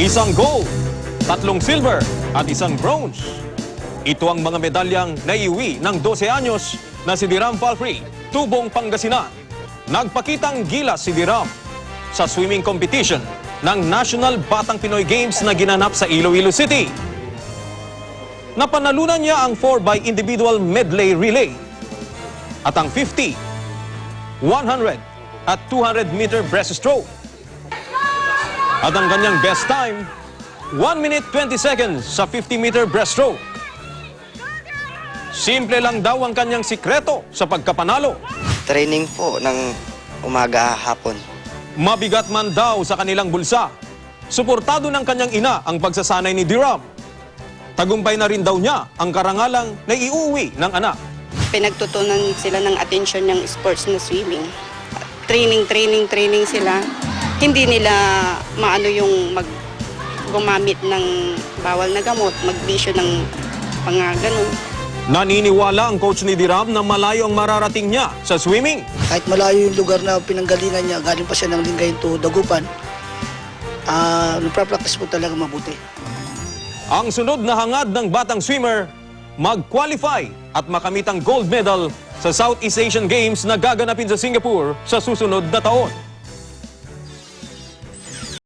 isang gold, tatlong silver at isang bronze. Ito ang mga medalyang naiuwi ng 12 anyos na si Diram Palfrey, tubong Pangasinan. Nagpakitang gilas si Diram sa swimming competition ng National Batang Pinoy Games na ginanap sa Iloilo City. Napanalunan niya ang 4x individual medley relay at ang 50, 100 at 200 meter breaststroke. At ang kanyang best time, 1 minute 20 seconds sa 50 meter breaststroke. Simple lang daw ang kanyang sikreto sa pagkapanalo. Training po ng umaga hapon. Mabigat man daw sa kanilang bulsa. Suportado ng kanyang ina ang pagsasanay ni Diram. Tagumpay na rin daw niya ang karangalang na iuwi ng anak. pinagtutunan sila ng attention ng sports na swimming. Training, training, training sila. Hindi nila maano yung mag gumamit ng bawal na gamot, magbisyo ng mga ganun. Naniniwala ang coach ni Diram na malayo ang mararating niya sa swimming. kahit malayo yung lugar na pinanggalingan niya, galing pa siya ng Lingayen to Dagupan, ah nagpa-practice po talaga mabuti. Ang sunod na hangad ng batang swimmer, mag-qualify at makamit ang gold medal sa Southeast Asian Games na gaganapin sa Singapore sa susunod na taon.